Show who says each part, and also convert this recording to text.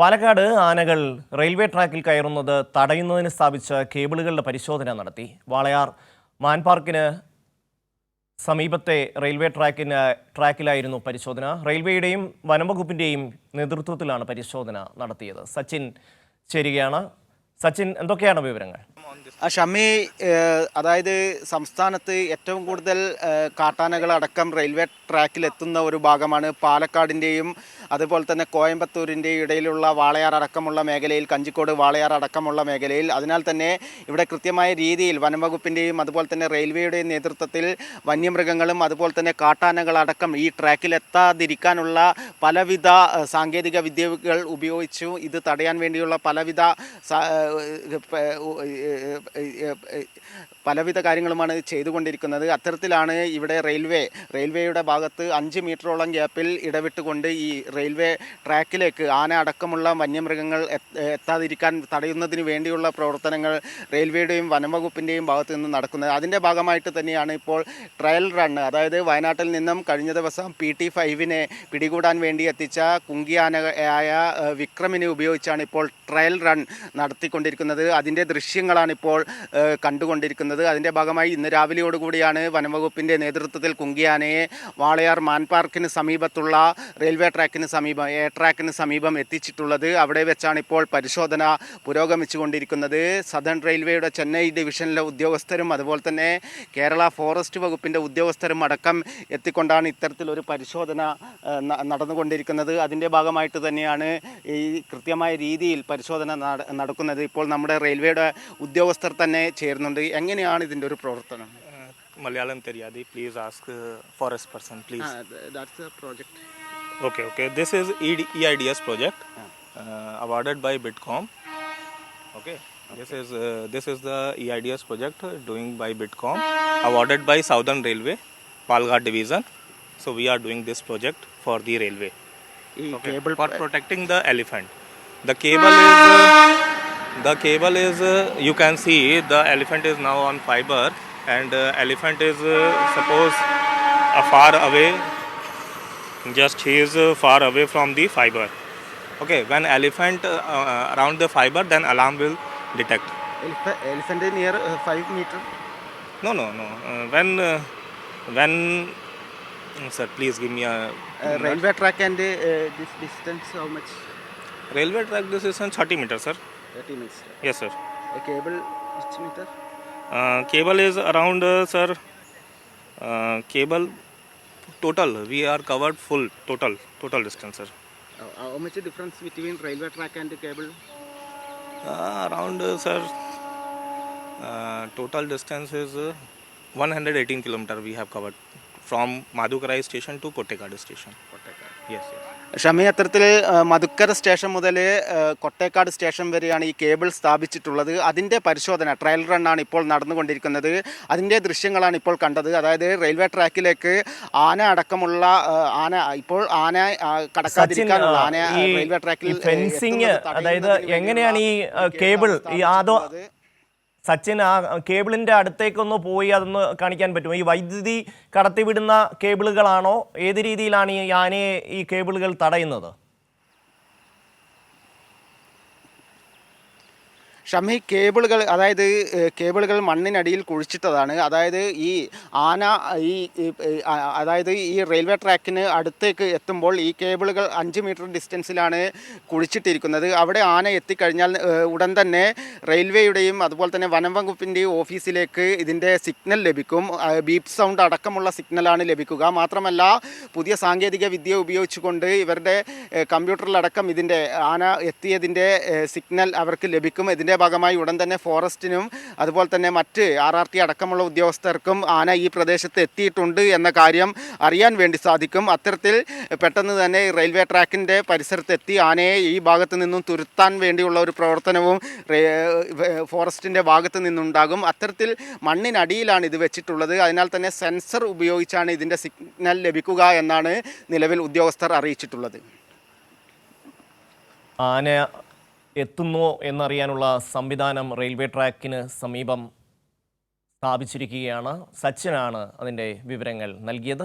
Speaker 1: പാലക്കാട് ആനകൾ റെയിൽവേ ട്രാക്കിൽ കയറുന്നത് തടയുന്നതിന് സ്ഥാപിച്ച കേബിളുകളുടെ പരിശോധന നടത്തി. വാളയാർ മാൻപാർക്കിന് സമീപത്തെ റെയിൽവേ ട്രാക്കിന് ട്രാക്കിലായിരുന്നു പരിശോധന. റെയിൽവേയുടെയും വനംവകുപ്പിന്റെയും നേതൃത്വത്തിലാണ് പരിശോധന നടത്തിയത്. സച്ചിൻ ചേരുകയാണ്. സച്ചിൻ എന്തൊക്കെയാണ് വിവരങ്ങൾ?
Speaker 2: ഷമി അതായത് സംസ്ഥാനത്ത് ഏറ്റവും കൂടുതൽ കാട്ടാനകൾ കാട്ടാനകളടക്കം റെയിൽവേ ട്രാക്കിൽ എത്തുന്ന ഒരു ഭാഗമാണ് പാലക്കാടിന്റെയും അതുപോലെ തന്നെ കോയമ്പത്തൂരിന്റെയും ഇടയിലുള്ള വാളയാർ അടക്കമുള്ള മേഖലയിൽ കഞ്ചിക്കോട് വാളയാർ അടക്കമുള്ള മേഖലയിൽ. അതിനാൽ തന്നെ ഇവിടെ കൃത്യമായ രീതിയിൽ വനംവകുപ്പിന്റെയും അതുപോലെ തന്നെ റെയിൽവേയുടെയും നേതൃത്വത്തിൽ വന്യമൃഗങ്ങളും അതുപോലെ തന്നെ കാട്ടാനകളടക്കം ഈ ട്രാക്കിലെത്താതിരിക്കാനുള്ള പലവിധ സാങ്കേതിക വിദ്യകൾ ഉപയോഗിച്ചു. ഇത് തടയാൻ വേണ്ടിയുള്ള പലവിധ പലവിധ കാര്യങ്ങളുമാണ് ചെയ്തുകൊണ്ടിരിക്കുന്നത്. അത്തരത്തിലാണ് ഇവിടെ റെയിൽവേ റെയിൽവേയുടെ ഭാഗത്ത് അഞ്ച് മീറ്ററോളം ഗ്യാപ്പിൽ ഇടവിട്ടുകൊണ്ട് ഈ റെയിൽവേ ട്രാക്കിലേക്ക് ആന അടക്കമുള്ള വന്യമൃഗങ്ങൾ എത്ത- എത്താതിരിക്കാൻ തടയുന്നതിന് വേണ്ടിയുള്ള പ്രവർത്തനങ്ങൾ റെയിൽവേയുടെയും വനംവകുപ്പിന്റെയും ഭാഗത്ത് നിന്ന് നടക്കുന്നത്. അതിന്റെ ഭാഗമായിട്ട് തന്നെയാണ് ഇപ്പോൾ ട്രയൽ റൺ അതായത് വയനാട്ടിൽ നിന്നും കഴിഞ്ഞ ദിവസം പി ടി ഫൈവിനെ പിടികൂടാൻ വേണ്ടി എത്തിച്ച കുങ്കിയാനയായ വിക്രമിനെ ഉപയോഗിച്ചാണ് ഇപ്പോൾ ട്രയൽ റൺ നടത്തിക്കൊണ്ടിരിക്കുന്നത്. അതിന്റെ ദൃശ്യങ്ങളാണ് ഇപ്പോൾ കണ്ടുകൊണ്ടിരിക്കുന്നത്. അതിന്റെ ഭാഗമായി ഇന്ന് രാവിലെയോടുകൂടിയാണ് വനംവകുപ്പിന്റെ നേതൃത്വത്തിൽ കുങ്കിയാനയെ വാളയാർ മാൻ പാർക്കിന് സമീപത്തുള്ള റെയിൽവേ ട്രാക്കിന് സമീപം എയർ ട്രാക്കിന് സമീപം എത്തിച്ചിട്ടുള്ളത് അവിടെ വെച്ചാണ് ഇപ്പോൾ പരിശോധന പുരോഗമിച്ചുകൊണ്ടിരിക്കുന്നത്. സദൺ റെയിൽവേയുടെ ചെന്നൈ ഡിവിഷനിലെ ഉദ്യോഗസ്ഥരും അതുപോലെ തന്നെ കേരള ഫോറസ്റ്റ് വകുപ്പിന്റെ ഉദ്യോഗസ്ഥരും അടക്കം എത്തിക്കൊണ്ടാണ് ഇത്തരത്തിലൊരു പരിശോധന നടന്നുകൊണ്ടിരിക്കുന്നത്. അതിന്റെ ഭാഗമായിട്ട് തന്നെയാണ് ഈ കൃത്യമായ രീതിയിൽ പരിശോധന നടക്കുന്നത്. ഇപ്പോൾ നമ്മുടെ റെയിൽവേയുടെ ഉദ്യോഗസ്ഥർ തന്നെ ചേരുന്നുണ്ട്. എങ്ങനെയാണ് ഇതിന്റെ ഒരു പ്രവർത്തനം?
Speaker 3: Malayalam Teriyadi, please ask uh, for us person, please.
Speaker 2: Ah, that's the project.
Speaker 3: Okay, okay. This is ED, EIDS project ah. uh, awarded by Bitcom. Okay. This is uh, this is the EIDS project doing by Bitcom, awarded by Southern Railway, Palghar division. So we are doing this project for the railway. E-
Speaker 2: cable
Speaker 3: for protecting the elephant. The cable is the cable is you can see the elephant is now on fiber and uh, elephant is uh, suppose far away just he is uh, far away from the fiber. Okay when elephant around the fiber then alarm will detect.
Speaker 2: Elef- elephant is near
Speaker 3: 5 meter? No no no. When when mm, sir please give me a
Speaker 2: uh, railway track and uh, this distance
Speaker 3: how much? Railway track distance 30 meter, sir.
Speaker 2: 30 meters
Speaker 3: yes sir.
Speaker 2: A cable
Speaker 3: which meter? cable is around sir cable total we are covered full total total distance sir
Speaker 2: how much difference between railway track and cable
Speaker 3: uh, around uh, sir uh, total distance is uh, 118 kilometer we have covered from madhukarai station to Kottekkad station. Yes yes.
Speaker 2: Shami അത്തരത്തിൽ Madukkarai station മുതൽ Kottekkad station വരെയാണ് ഈ cable സ്ഥാപിച്ചിട്ടുള്ളത്. അതിന്റെ പരിശോധന trial റണ്ണാണ് ഇപ്പോൾ നടന്നുകൊണ്ടിരിക്കുന്നത്. അതിന്റെ ദൃശ്യങ്ങളാണ് ഇപ്പോൾ കണ്ടത്. അതായത് റെയിൽവേ ട്രാക്കിലേക്ക് ആന അടക്കമുള്ള ആന ഇപ്പോൾ ആന കടക്കാതിരിക്കാനുള്ള ആന റെയിൽവേ ട്രാക്കിൽ
Speaker 1: ഫെൻസിങ് അതായത് എങ്ങനെയാണ് ഈ കേബിൾ ഈ ആദോ
Speaker 2: സ്ഥാപിച്ചിട്ടുള്ളത്.
Speaker 1: സച്ചിൻ ആ കേബിളിന്റെ അടുത്തേക്കൊന്ന് പോയി അതൊന്ന് കാണിക്കാൻ പറ്റുമോ? ഈ വൈദ്യുതി കടത്തിവിടുന്ന കേബിളുകളാണോ? ഏത് രീതിയിലാണ് ഈ ആനയെ ഈ കേബിളുകൾ തടയുന്നത്?
Speaker 2: ഷമി കേബിളുകൾ അതായത് കേബിളുകൾ മണ്ണിനടിയിൽ കുഴിച്ചിട്ടതാണ്. അതായത് ഈ ആന ഈ അതായത് ഈ റെയിൽവേ ട്രാക്കിന് അടുത്തേക്ക് എത്തുമ്പോൾ ഈ കേബിളുകൾ അഞ്ച് മീറ്റർ ഡിസ്റ്റൻസിലാണ് കുഴിച്ചിട്ടിരിക്കുന്നത്. അവിടെ ആന എത്തിക്കഴിഞ്ഞാൽ ഉടൻ തന്നെ റെയിൽവേയുടെയും അതുപോലെ തന്നെ വനം വകുപ്പിന്റെയും ഓഫീസിലേക്ക് ഇതിന്റെ സിഗ്നൽ ലഭിക്കും. ബീപ് സൗണ്ട് അടക്കമുള്ള സിഗ്നലാണ് ലഭിക്കുക. മാത്രമല്ല പുതിയ സാങ്കേതിക വിദ്യ ഉപയോഗിച്ചുകൊണ്ട് ഇവരുടെ കമ്പ്യൂട്ടറിലടക്കം ഇതിന്റെ ആന എത്തിയതിന്റെ സിഗ്നൽ അവർക്ക് ലഭിക്കും. ഇതിന്റെ ഭാഗമായി ഉടൻ തന്നെ ഫോറസ്റ്റിനും അതുപോലെ തന്നെ മറ്റ് ആർ ആർ ടി അടക്കമുള്ള ഉദ്യോഗസ്ഥർക്കും ആന ഈ പ്രദേശത്ത് എത്തിയിട്ടുണ്ട് എന്ന കാര്യം അറിയാൻ വേണ്ടി സാധിക്കും. അത്തരത്തിൽ പെട്ടെന്ന് തന്നെ റെയിൽവേ ട്രാക്കിന്റെ പരിസരത്തെത്തി ആനയെ ഈ ഭാഗത്ത് നിന്നും തുരുത്താൻ വേണ്ടിയുള്ള ഒരു പ്രവർത്തനവും ഫോറസ്റ്റിന്റെ ഭാഗത്ത് നിന്നുണ്ടാകും. അത്തരത്തിൽ മണ്ണിനടിയിലാണ് ഇത് വെച്ചിട്ടുള്ളത്. അതിനാൽ തന്നെ സെൻസർ ഉപയോഗിച്ചാണ് ഇതിന്റെ സിഗ്നൽ ലഭിക്കുക എന്നാണ് നിലവിൽ ഉദ്യോഗസ്ഥർ അറിയിച്ചിട്ടുള്ളത്.
Speaker 1: ആന എത്തുന്നോ എന്നറിയാനുള്ള സംവിധാനം റെയിൽവേ ട്രാക്കിന് സമീപം സ്ഥാപിച്ചിരിക്കുകയാണ്. സച്ചിനാണ് അതിന്റെ വിവരങ്ങൾ നൽകിയത്.